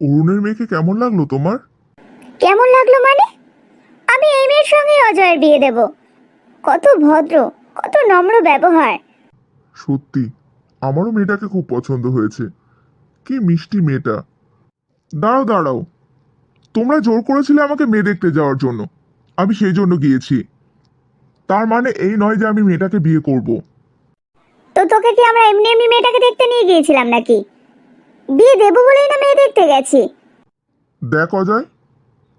অরুণের মেয়েকে কেমন লাগল তোমার? কেমন লাগল মানে? আমি এই মেয়ের সঙ্গে অজয়ের বিয়ে দেব। কত ভদ্র কত নম্র ব্যবহার। সত্যি আমারও মেয়েটাকে খুব পছন্দ হয়েছে। কি মিষ্টি মেয়েটা। দাঁড়াও দাঁড়াও। তোমরা জোর করেছিলে আমাকে মেয়ে দেখতে যাওয়ার জন্য। আমি সেই জন্য গিয়েছি। তার মানে এই নয় যে আমি মেয়েটাকে বিয়ে করব। তো তোকে কি আমরা এমনি এমনি মেয়েটাকে দেখতে নিয়ে গিয়েছিলাম নাকি? বিয়ে দেবো বলেই না মেয়ে দেখতে গেছি। দেখ অজয়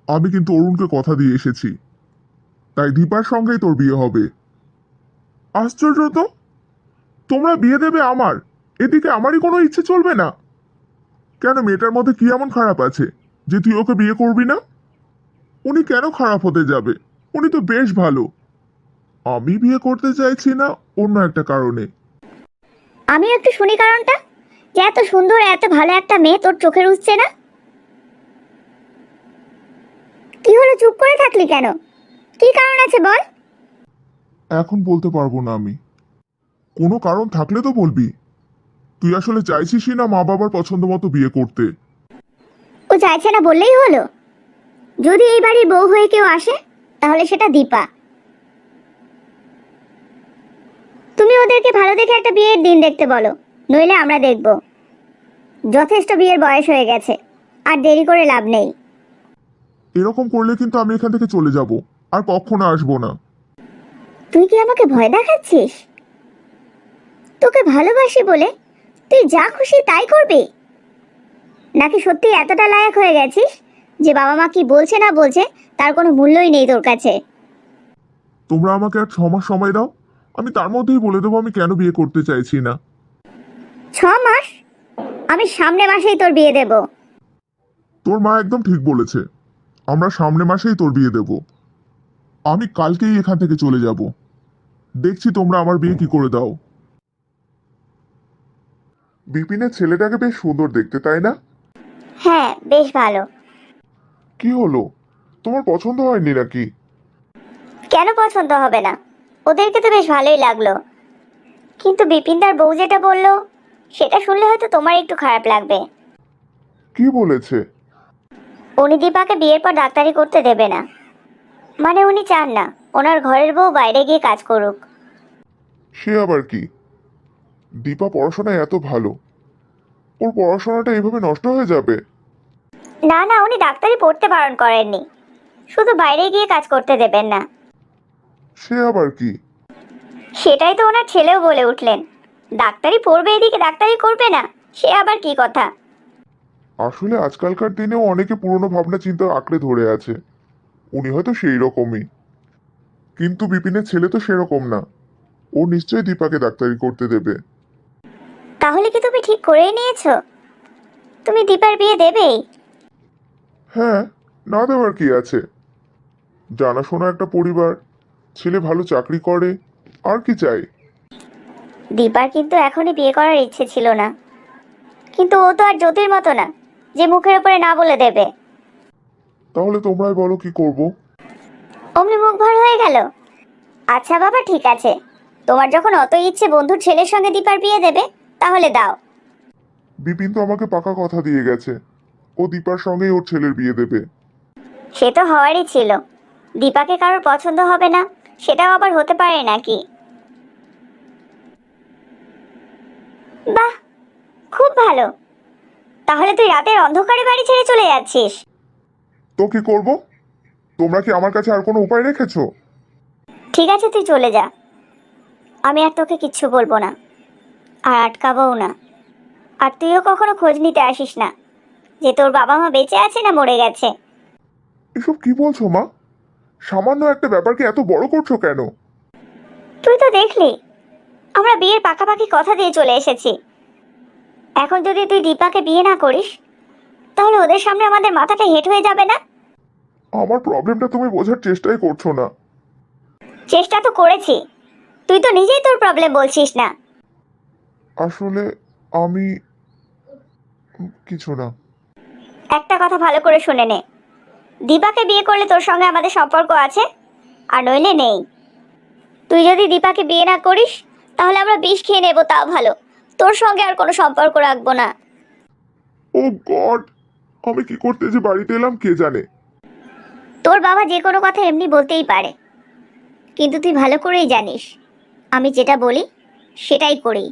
আমি কিন্তু অরুণকে কথা দিয়ে এসেছি। তাই দীপার সঙ্গেই তোর বিয়ে হবে। আশ্চর্য তো? তোমরা বিয়ে দেবে আমার এদিকে আমারই কোনো ইচ্ছে চলবে না। কেন মেয়েটার মধ্যে কি এমন খারাপ আছে যে তুই ওকে বিয়ে করবি না? উনি কেন খারাপ হতে যাবে? উনি তো বেশ ভালো। আমি বিয়ে করতে চাইছি না অন্য একটা কারণে। আমি একটু শুনি কারণটা। যে এত সুন্দর এত ভালো একটা মেয়ে তোর চোখের উঠছে না? কি হলো চুপ করে থাকলি কেন? কি কারণ আছে বল? এখন বলতে পারব না আমি। কোনো কারণ থাকলে তো বলবি। তুই আসলে চাইছিসই না মা বাবার পছন্দ মতো বিয়ে করতে। ও চাইছে না বললেই হলো। যদি এই বাড়ির বউ হয়ে কেউ আসে তাহলে সেটা দীপা। তুমি ওদেরকে ভালো দেখে একটা বিয়ের দিন দেখতে বলো। নইলে আমরা দেখব। যথেষ্ট বিয়ের বয়স হয়ে গেছে আর দেরি করে লাভ নেই। এরকম করলে কিন্তু আমি এখান থেকে চলে যাব আর কখনো আসব না। তুই কি আমাকে ভয় দেখাচ্ছিস? তোকে ভালোবাসি বলে তুই যা খুশি তাই করবি? নাকি সত্যি এতটা লায়ক হয়ে গেছিস যে বাবা মা কি বলছে না বলছে তার কোনো মূল্যই নেই তোর কাছে? তোমরা আমাকে আর ছ মাস সময় দাও আমি তার মধ্যেই বলে দেবো আমি কেন বিয়ে করতে চাইছি না। ছ মাস? আমি সামনে মাসেই তোর বিয়ে দেব। তোর মা একদম ঠিক বলেছে। আমরা সামনে মাসেই তোর বিয়ে দেব। আমি কালকেই এখান থেকে চলে যাব। দেখছি তোমরা আমার বিয়ে কি করে দাও। বিপিনের ছেলেটাকে বেশ সুন্দর দেখতে তাই না? হ্যাঁ বেশ ভালো। কি হলো? তোমার পছন্দ হয়নি নাকি? কেন পছন্দ হবে না? ওদেরকে তো বেশ ভালোই লাগল। কিন্তু বিপিনদার বউ যেটা বলল সেটা শুনলে হয়তো তোমার একটু খারাপ লাগবে। কি বলেছে? উনি দীপাকে বিয়ের পর ডাক্তারি করতে দেবে না। মানে উনি চান না ওনার ঘরের বউ বাইরে গিয়ে কাজ করুক। সে আবার কি? দীপা পড়াশোনায় এত ভালো ওর পড়াশোনাটা এইভাবে নষ্ট হয়ে যাবে? না না উনি ডাক্তারি পড়তে বারণ করেননি শুধু বাইরে গিয়ে কাজ করতে দেবেন না। সে আবার কি? সেটাই তো ওনার ছেলেও বলে উঠলেন। ডাক্তারি পড়বে এদিকে ডাক্তারি করবে না। সে আবার কি কথা? আসলে আজকালকার দিনেও অনেকে পুরনো ভাবনা চিন্তা আঁকড়ে ধরে আছে। উনি হয়তো সেই রকমই। কিন্তু বিপিনের ছেলে তো সেরকম না। ও নিশ্চয়ই দীপাকে ডাক্তারি করতে দেবে। তাহলে কি তুমি ঠিক করেই নিয়েছো? তুমি দীপার বিয়ে দেবেই? হ্যাঁ না দেওয়ার কি আছে? জানাশোনা একটা পরিবার। ছেলে ভালো চাকরি করে আর কি চাই? দীপার কিন্তু এখনই বিয়ে করার ইচ্ছে ছিল না। কিন্তু ও তো আর জ্যোতির মতো না যে মুখের উপরে না বলে দেবে। তাহলে তোমরাই বলো কি করব? অমনি মুখ ভর হয়ে গেল। আচ্ছা বাবা ঠিক আছে। তোমার যখন অত ইচ্ছে বন্ধুর ছেলের সঙ্গে দীপার বিয়ে দেবে তাহলে দাও। বিপিন তো আমাকে পাকা কথা দিয়ে গেছে। ও দীপার সঙ্গেই ওর ছেলের বিয়ে দেবে। সে তো হওয়ারই ছিল। দীপাকে কারোর পছন্দ হবে না সেটাও আবার হতে পারে নাকি? বাহ খুব ভালো। তাহলে তুই রাতের অন্ধকারে বাড়ি ছেড়ে চলে যাচ্ছিস। তো কি করব? তোমরা কি আমার কাছে আর কোনো উপায় রেখেছো? ঠিক আছে তুই চলে যা। আমি আর তোকে কিচ্ছু বলব না আর আটকাবও না। আর তুইও কখনো খোঁজ নিতে আসিস না যে তোর বাবা মা বেঁচে আছে না মরে গেছে। এসব কি বলছো মা? সামান্য একটা ব্যাপারকে এত বড় করছ কেন? তুই তো দেখলি আমরা বিয়ের পাকাপাকি কথা দিয়ে চলে এসেছি। এখন যদি তুই দীপাকে বিয়ে না করিস তাহলে ওদের সামনে আমাদের মাথাটা হেট হয়ে যাবে না? আমার প্রবলেমটা তুমি বোঝার চেষ্টাই করছ না। চেষ্টা তো করেছি। তুই তো নিজেই তোর প্রবলেম বলছিস না। আসলে আমি কিছু না। একটা কথা ভালো করে শুনে নে। দীপাকে বিয়ে করলে তোর সঙ্গে আমাদের সম্পর্ক আছে? আর নইলে নেই। তুই যদি দীপাকে বিয়ে না করিস তাহলে আমরা বিষ খেয়ে নেব তাও ভালো। তোর সঙ্গে আর কোনো সম্পর্ক রাখব না। ও গড আমি কি করতে যে বাড়িতে এলাম কে জানে? তোর বাবা যে কোনো কথা এমনি বলতেই পারে। কিন্তু তুই ভালো করেই জানিস আমি যেটা বলি সেটাই করি।